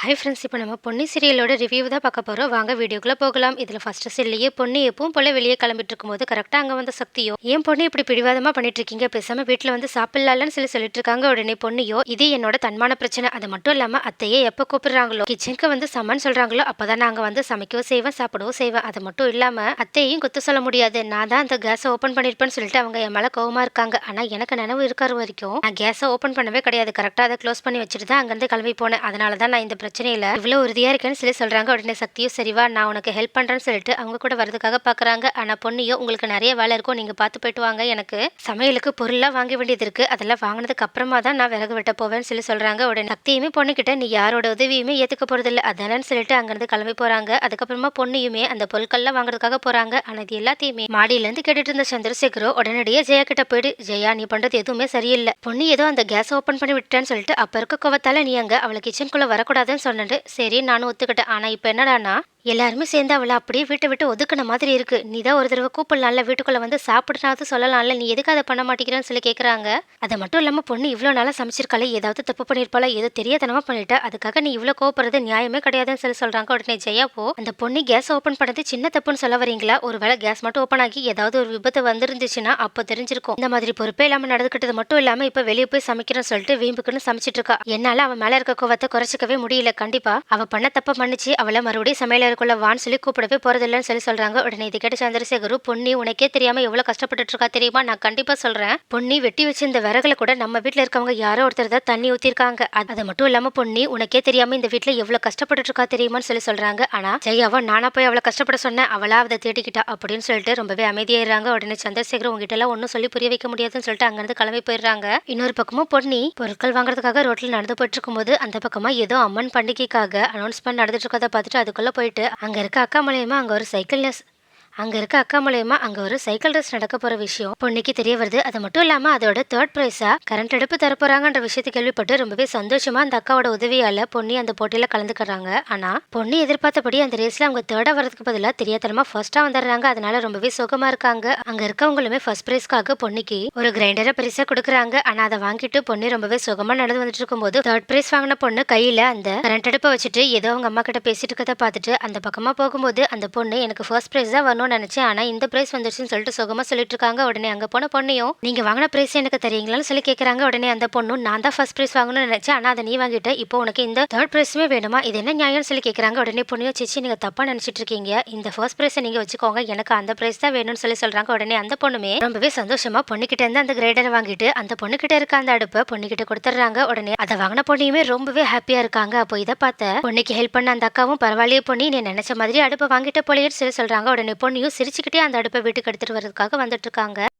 Hi friends இப்போ நம்ம Ponni சீரியலோட review தான் பார்க்க போகிறோம் வாங்க வீடியோக்குள்ளே போகலாம். இதில் ஃபஸ்ட்டு சீரியலையே பொண்ணு எப்பவும் போல வெளியே கிளம்பிட்டு இருக்கும்போது கரெக்டாக அங்கே வந்த சக்தியோ ஏன் பொண்ணு இப்படி பிடிவாதமாக பண்ணிட்டு இருக்கீங்க பேசாமல் வீட்டில் வந்து சாப்பிடலாம்னு சொல்லி சொல்லிட்டு இருக்காங்க உடனே பொண்ணியோ இது என்னோட தன்மான பிரச்சனை. அது மட்டும் இல்லாமல் அத்தையே எப்போ கூப்பிடுறாங்களோ கிச்சனுக்கு வந்து சமன் சொல்கிறாங்களோ அப்போ தான் நாங்கள் வந்து சமைக்கவும் செய்வேன் சாப்பிடவும் செய்வேன். அது மட்டும் இல்லாமல் அத்தையும் குத்து சொல்ல முடியாது. நான் தான் அந்த கேஸை ஓப்பன் பண்ணியிருப்பேன்னு சொல்லிட்டு அவங்க என் மேலே கோவமாக இருக்காங்க. ஆனால் எனக்கு நினைவு இருக்கிற வரைக்கும் நான் கேஸை ஓப்பன் பண்ணவே கிடையாது. கரெக்டாக அதை க்ளோஸ் பண்ணி வச்சுட்டு தான் அங்கேருந்து கிளம்பி போனேன். அதனால தான் நான் இந்த பிரச்சனையில் இவ்வளோ உறுதியாக இருக்கேன்னு சொல்லி சொல்கிறாங்க உடனே சக்தியும் சரிவா நான் உனக்கு ஹெல்ப் பண்ணுறேன்னு சொல்லிட்டு அவங்க கூட வரதுக்காக பார்க்குறாங்க ஆனால் பொண்ணியோ உங்களுக்கு நிறைய வேலை இருக்கும் நீங்கள் பார்த்து போயிட்டு வாங்க. எனக்கு சமையலுக்கு பொருளாக வாங்க வேண்டியது இருக்குது அதெல்லாம் வாங்கினதுக்கு அப்புறமா தான் நான் விறகு வெட்ட போவேன்னு சொல்லி சொல்கிறாங்க உடனே சக்தியுமே பொண்ணுக்கிட்ட நீ யாரோட உதவியுமே ஏற்றுக்க போகிறதில்ல அதானன்னு சொல்லிட்டு அங்கேருந்து கிளம்பி போகிறாங்க அதுக்கப்புறமா பொண்ணையுமே அந்த பொருட்கள்லாம் வாங்குறதுக்காக போகிறாங்க ஆனால் இது எல்லாத்தையுமே மாடியிலேருந்து கேட்டுட்டு இருந்த சந்திரசேகரோ உடனடியே ஜெயா கிட்ட போயிடு ஜெயா நீ பண்ணுறது எதுவுமே சரியில்லை. பொண்ணு ஏதோ அந்த கேஸ் ஓப்பன் பண்ணி விட்டேன்னு சொல்லிட்டு அப்போ இருக்க கோவத்தால நீ அங்கே அவளை கிச்சனுக்குள்ளே வரக்கூடாதுன்னு சொன்னது சரி நானும் ஒத்துக்கிட்டேன். ஆனால் இப்போ என்னடானா எல்லாருமே சேர்ந்து அவளை அப்படியே வீட்டை விட்டு ஒதுக்குன மாதிரி இருக்கு. நீ தான் ஒரு தடவை கூப்பிடலாம்ல? வீட்டுக்குள்ள வந்து சாப்பிடுனாவது சொல்லலாம்ல? நீ எதுக்கு அதை பண்ண மாட்டேங்கிறான்னு சொல்லி கேட்குறாங்க அது மட்டும் இல்லாமல் பொண்ணு இவ்வளோ நாளாக சமைச்சிருக்காளே? ஏதாவது தப்பு பண்ணியிருப்பாளா ஏதோ தெரியாதனமா பண்ணிட்டா? அதுக்காக நீ இவ்வளோ கோவப்படுறது நியாயமே கிடையாதுன்னு சொல்லி சொல்றாங்க உடனே ஜெயா போ. அந்த பொண்ணு கேஸ் ஓப்பன் பண்ணது சின்ன தப்புன்னு சொல்ல வரீங்களா? ஒருவேளை கேஸ் மட்டும் ஓப்பன் ஆகி ஏதாவது ஒரு விபத்து வந்துருந்துச்சுன்னா அப்போ தெரிஞ்சிருக்கும். இந்த மாதிரி பொறுப்பே இல்லாமல் நடந்துக்கிட்டது மட்டும் இல்லாமல் இப்போ வெளியே போய் சமைக்கிறேன்னு சொல்லிட்டு வீம்புக்குன்னு சமைச்சிட்டு இருக்கா. என்னால் அவன் மேலே இருக்க கோவத்தை குறைச்சிக்கவே முடியல. கண்டிப்பா அவள் பண்ண தப்ப மன்னிச்சு அவளை மறுபடியும் சமையலருக்குள்ள வான்னு சொல்லி கூப்பிடவே போறதில்லன்னு சொல்லி சொல்றாங்க. உடனே இது கேட்ட சந்திரசேகரு பொன்னி உனக்கே தெரியாம எவ்வளவு கஷ்டப்பட்டுட்டு இருக்கா தெரியுமா? நான் கண்டிப்பா சொல்றேன். பொன்னி வெட்டி வச்சு இந்த விறகுல கூட நம்ம வீட்டில் இருக்கவங்க யாரோ ஒருத்தர் தான் தண்ணி ஊத்திருக்காங்க அது மட்டும் இல்லாம பொன்னி உனக்கே தெரியாம இந்த வீட்டில் எவ்வளவு கஷ்டப்பட்டுட்டு இருக்கா தெரியுமான்னு சொல்லி சொல்றாங்க. ஆனா ஜெயாவா நானா போய் அவளை கஷ்டப்பட சொன்னேன். அவளா அதை தேடிக்கிட்டா அப்படின்னு சொல்லிட்டு ரொம்பவே அமைதியாயிடுறாங்க. உடனே சந்திரசேகர் உங்ககிட்ட எல்லாம் ஒன்னும் சொல்லி புரிய வைக்க முடியாதுன்னு சொல்லிட்டு அங்கேருந்து கிளம்பி போயிடுறாங்க. இன்னொரு பக்கமும் பொன்னி பொருட்கள் வாங்குறதுக்காக ரோட்ல நடந்து போயிட்டு இருக்கும்போது அந்த பக்கமா ஏதோ அம்மன் பண்டிகைக்காக அனௌன்ஸ்மெண்ட் நடந்துட்டு இருக்கதை பார்த்துட்டு அதுக்குள்ள போயிட்டு அங்கே இருக்க அக்கா மூலயமா அங்கே ஒரு சைக்கிள் அங்கே இருக்க அக்கா மூலயமா அங்கே ஒரு சைக்கிள் ரேஸ் நடக்க போகிற விஷயம் பொண்ணுக்கு தெரிய வருது. அது மட்டும் இல்லாமல் அதோட தேர்ட் ப்ரைஸாக கரண்ட் அடுப்பு தரப்போறாங்கன்ற விஷயத்தை கேள்விப்பட்டு ரொம்பவே சந்தோஷமா அந்த அக்காவோட உதவியால் பொண்ணி அந்த போட்டியில் கலந்துக்கிறாங்க. ஆனால் பொண்ணு எதிர்பார்த்தபடி அந்த ரேஸில் அவங்க தேர்டாக வரதுக்கு பதிலாக தெரியாதனமாக ஃபர்ஸ்ட்டாக வந்துடுறாங்க அதனால ரொம்பவே சுகமாக இருக்காங்க. அங்கே இருக்கவங்களுமே ஃபர்ஸ்ட் ப்ரைஸ்க்காக பொண்ணுக்கு ஒரு கிரைண்டரை பரிசாக கொடுக்குறாங்க. ஆனால் அதை வாங்கிட்டு பொண்ணு ரொம்பவே சுகமாக நடந்து வந்துட்டு இருக்கும்போது தேர்ட் ப்ரைஸ் வாங்கின பொண்ணு கையில் அந்த கரண்ட் அடுப்பை வச்சுட்டு ஏதோ அவங்க அம்மா கிட்ட பேசிட்டு இருக்கதை பார்த்துட்டு அந்த பக்கமாக போகும்போது அந்த பொண்ணு எனக்கு ஃபர்ஸ்ட் ப்ரைஸ் தான் வரணும் வாங்கணும்னு நினைச்சேன். ஆனா இந்த பிரைஸ் வந்துருச்சுன்னு சொல்லிட்டு சுகமா சொல்லிட்டு இருக்காங்க உடனே அங்க போன பொண்ணையும் நீங்க வாங்கின பிரைஸ் எனக்கு தெரியுங்களான்னு சொல்லி கேக்குறாங்க. உடனே அந்த பொண்ணும் நான் தான் ஃபர்ஸ்ட் பிரைஸ் வாங்கணும்னு நினைச்சேன். ஆனா அதை நீ வாங்கிட்ட. இப்போ உனக்கு இந்த தேர்ட் பிரைஸுமே வேணுமா? இது என்ன நியாயம்னு சொல்லி கேட்கறாங்க உடனே பொண்ணையும் சிச்சி நீங்க தப்பா நினைச்சிட்டு இருக்கீங்க. இந்த ஃபர்ஸ்ட் பிரைஸை நீங்க வச்சுக்கோங்க. எனக்கு அந்த பிரைஸ் தான் வேணும்னு சொல்லி சொல்றாங்க. உடனே அந்த பொண்ணுமே ரொம்பவே சந்தோஷமா பொண்ணுகிட்ட இருந்து அந்த கிரேடரை வாங்கிட்டு அந்த பொண்ணுகிட்ட இருக்க அந்த அடுப்பை பொண்ணுகிட்ட கொடுத்துட்றாங்க. உடனே அதை வாங்கின பொண்ணையுமே ரொம்பவே ஹாப்பியா இருக்காங்க. அப்போ இதை பார்த்த பொண்ணுக்கு ஹெல்ப் பண்ண அந்த அக்காவும் பரவாயில்லையே பொண்ணு. நீ நினைச்ச மாதிரி அடுப்பை வாங்கிட்ட போலேன்னு சொல்லி சொல்றாங்க. உடனே பொண்ணு பொண்ணையும் சிரிச்சுக்கிட்டே அந்த அடுப்பை வீட்டுக்கு எடுத்துட்டு வரதுக்காக வந்துட்டு இருக்காங்க.